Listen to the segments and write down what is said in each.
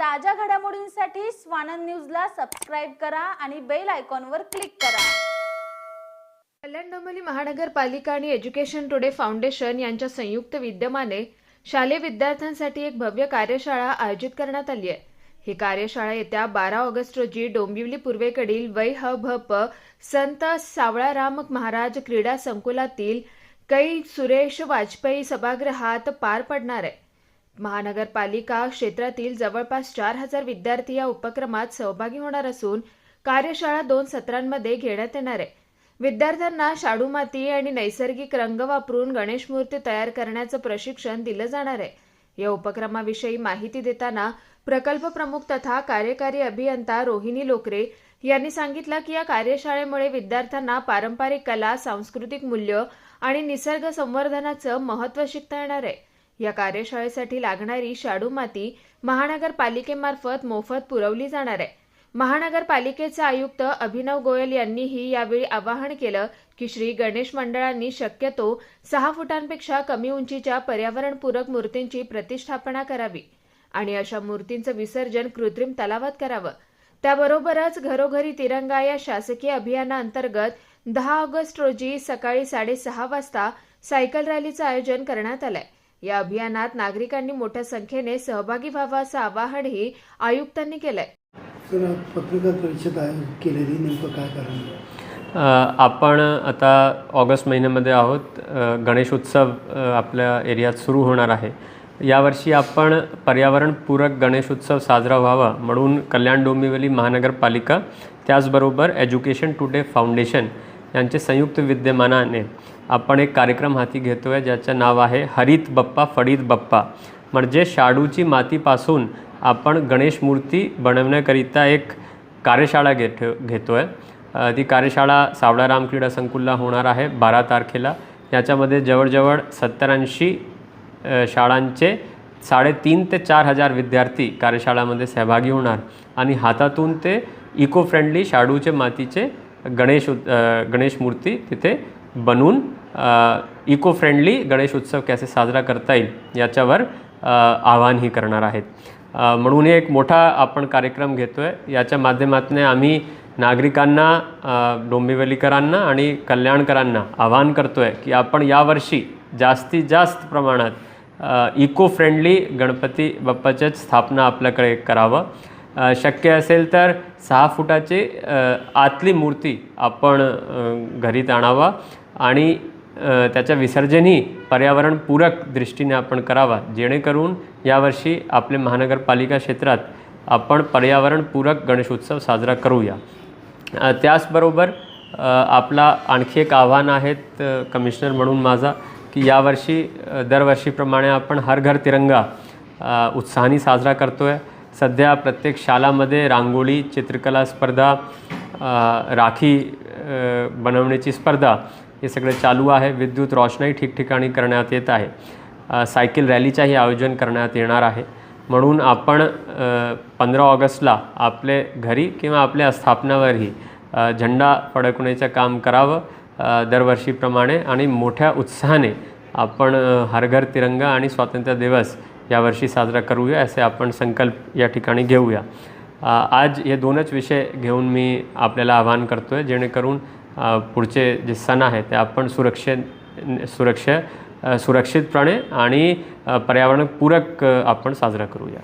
ताज्या घडामोडींसाठी स्वानंद न्यूजला सबस्क्राईब करा आणि बेल आयकॉनवर क्लिक करा. कल्याण डोंबिवली महानगरपालिका आणि एज्युकेशन टुडे फाउंडेशन यांच्या संयुक्त विद्यमाने शालेय विद्यार्थ्यांसाठी एक भव्य कार्यशाळा आयोजित करण्यात आली आहे. ही कार्यशाळा येत्या बारा ऑगस्ट रोजी डोंबिवली पूर्वेकडील वै ह भ प संत सावळाराम महाराज क्रीडा संकुलातील कै सुरेश वाजपेयी सभागृहात पार पडणार आहे. महानगरपालिका क्षेत्रातील जवळपास चार हजार विद्यार्थी या उपक्रमात सहभागी होणार असून कार्यशाळा दोन सत्रांमध्ये घेण्यात येणार आहे. विद्यार्थ्यांना शाडू माती आणि नैसर्गिक रंग वापरून गणेश मूर्ती तयार करण्याचं प्रशिक्षण दिलं जाणार आहे. या उपक्रमाविषयी माहिती देताना प्रकल्प प्रमुख तथा कार्यकारी अभियंता रोहिणी लोकरे यांनी सांगितलं की या कार्यशाळेमुळे विद्यार्थ्यांना पारंपरिक कला सांस्कृतिक मूल्य आणि निसर्ग संवर्धनाचं महत्त्व शिकता येणार आहे. या कार्यशाळेसाठी लागणारी शाडू माती महानगरपालिकेमार्फत मोफत पुरवली जाणार आहे. महानगरपालिकेचे आयुक्त अभिनव गोयल यांनीही यावेळी आवाहन केलं की श्री गणेश मंडळांनी शक्यतो सहा फुटांपेक्षा कमी उंचीच्या पर्यावरणपूरक मूर्तींची प्रतिष्ठापना करावी आणि अशा मूर्तींचं विसर्जन कृत्रिम तलावात करावं. त्याबरोबरच घरोघरी तिरंगा या शासकीय अभियानाअंतर्गत दहा ऑगस्ट रोजी सकाळी साडेसहा वाजता सायकल रॅलीचं आयोजन करण्यात आलंय. या अभियानात नागरिकांनी मोठ्या संख्येने सहभागी व्हावं असं आवाहनही आयुक्तांनी केलंय. सर पत्रकार परिषद आहे केलेली नेमकं काय कारण? आपण आता ऑगस्ट महिन्यामध्ये आहोत. अ, गणेश उत्सव अ, आपल्या एरियात सुरू होणार आहे. यावर्षी आपण पर्यावरणपूरक गणेश उत्सव साजरा व्हावा म्हणून कल्याण डोंबिवली महानगरपालिका त्याचबरोबर एज्युकेशन टुडे फाउंडेशन यांचे संयुक्त विद्यमानाने आपण एक कार्यक्रम हाती घेतो आहे ज्याचं नाव आहे हरित बप्पा फडीत बप्पा. म्हणजे शाडूची मातीपासून आपण गणेश मूर्ती बनवण्याकरिता एक कार्यशाळा घेत घेतो आहे ती कार्यशाळा सावळाराम क्रीडा संकुलला होणार आहे बारा तारखेला. याच्यामध्ये जवळजवळ सत्तर ऐंशी शाळांचे साडेतीन ते चार हजार विद्यार्थी कार्यशाळामध्ये सहभागी होणार. आणि हातातून ते इको फ्रेंडली शाडूचे मातीचे गणेश उत- गणेश मूर्ती तिथे बनवून इको फ्रेंडली गणेश उत्सव कसे साजरा करता येईल याच्यावर आवाहनही करणार आहेत. म्हणून हे एक मोठा आपण कार्यक्रम घेतो आहे याच्या माध्यमातून आम्ही नागरिकांना डोंबिवलीकरांना आणि कल्याणकरांना आवाहन करतो आहे की आपण यावर्षी जास्तीत जास्त प्रमाणात इको फ्रेंडली गणपती बाप्पाच्याच स्थापना आपल्याकडे करावं. शक्य असेल तर सहा फुटाची आतली मूर्ती आपण घरीत आणावा आणि त्याच्या त्याचं विसर्जनही पर्यावरणपूरक दृष्टीने आपण करावा जेणेकरून यावर्षी आपले महानगरपालिका क्षेत्रात आपण पर्यावरणपूरक गणेशोत्सव साजरा करूया. त्याचबरोबर आपला आणखी एक आव्हान आहेत कमिशनर म्हणून माझा की यावर्षी दरवर्षीप्रमाणे आपण हर घर तिरंगा उत्साहाने साजरा करतो आहे सध्या प्रत्येक शाळामध्ये रांगोळी चित्रकला स्पर्धा राखी बनवण्याची स्पर्धा हे सगळे चालू आहे. विद्युत रोषणाई ठिकठिकाणी करण्यात येत आहे. सायकल रॅलीचाही आयोजन करण्यात येणार आहे. म्हणून आपण पंधरा ऑगस्टला आपले घरी किंवा आपल्या स्थापनावरही झेंडा फडकण्याचं काम करावं दरवर्षीप्रमाणे आणि मोठ्या उत्साहाने आपण हरघर तिरंगा आणि स्वातंत्र्य दिवस यावर्षी साजरा करूया असे आपण संकल्प या ठिकाणी घेऊया. आज हे दोनच विषय घेऊन मी आपल्याला आवाहन करतो आहे जेणेकरून पुढचे जे सण आहे ते आपण सुरक्षे सुरक्षे सुरक्षितपणे आणि पर्यावरणपूरक आपण साजरा करूया.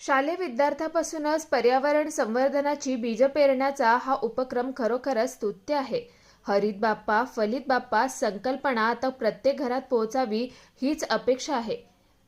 शालेय विद्यार्थ्यापासूनच पर्यावरण संवर्धनाची बीज पेरण्याचा हा उपक्रम खरोखरच स्तुत्य आहे. हरित बाप्पा फलित बाप्पा संकल्पना आता प्रत्येक घरात पोहोचावी हीच अपेक्षा आहे.